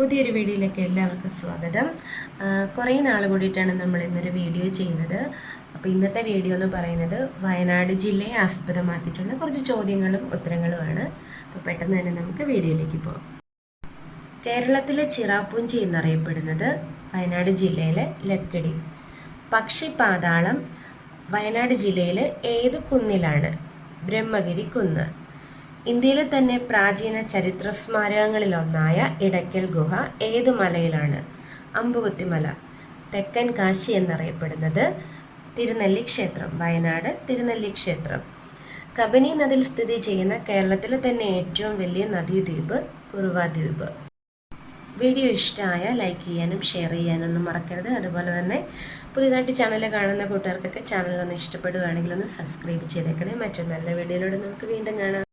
പുതിയൊരു വീഡിയോയിലേക്ക് എല്ലാവർക്കും സ്വാഗതം. കുറേ നാൾ കൂടിയിട്ടാണ് നമ്മൾ ഇന്നൊരു വീഡിയോ ചെയ്യുന്നത്. അപ്പോൾ ഇന്നത്തെ വീഡിയോ എന്ന് പറയുന്നത് വയനാട് ജില്ലയെ ആസ്പദമാക്കിയിട്ടുള്ള കുറച്ച് ചോദ്യങ്ങളും ഉത്തരങ്ങളുമാണ്. അപ്പോൾ പെട്ടെന്ന് തന്നെ നമുക്ക് വീഡിയോയിലേക്ക് പോകാം. കേരളത്തിലെ ചിറാപ്പൂഞ്ചി എന്നറിയപ്പെടുന്നത് വയനാട് ജില്ലയിലെ ലക്കടി. പക്ഷിപാതാളം വയനാട് ജില്ലയിലെ ഏത് കുന്നിലാണ്? ബ്രഹ്മഗിരി കുന്ന്. ഇന്ത്യയിലെ തന്നെ പ്രാചീന ചരിത്ര സ്മാരകങ്ങളിലൊന്നായ ഇടയ്ക്കൽ ഗുഹ ഏതു മലയിലാണ്? അമ്പുകുത്തിമല തെക്കൻ കാശി എന്നറിയപ്പെടുന്നത് തിരുനെല്ലി ക്ഷേത്രം വയനാട് തിരുനെല്ലി ക്ഷേത്രം. കബനി നദിയിൽ സ്ഥിതി ചെയ്യുന്ന കേരളത്തിലെ തന്നെ ഏറ്റവും വലിയ നദീദ്വീപ് കുറുവാദ്വീപ്. വീഡിയോ ഇഷ്ടമായ ലൈക്ക് ചെയ്യാനും ഷെയർ ചെയ്യാനൊന്നും മറക്കരുത്. അതുപോലെ തന്നെ പുതിയതായിട്ട് ചാനൽ കാണുന്ന കൂട്ടുകാർക്കൊക്കെ ചാനൽ ഒന്ന് ഇഷ്ടപ്പെടുകയാണെങ്കിൽ ഒന്ന് സബ്സ്ക്രൈബ് ചെയ്തേക്കണേ. മറ്റൊരു നല്ല വീഡിയോയിലൂടെ നമുക്ക് വീണ്ടും കാണാം.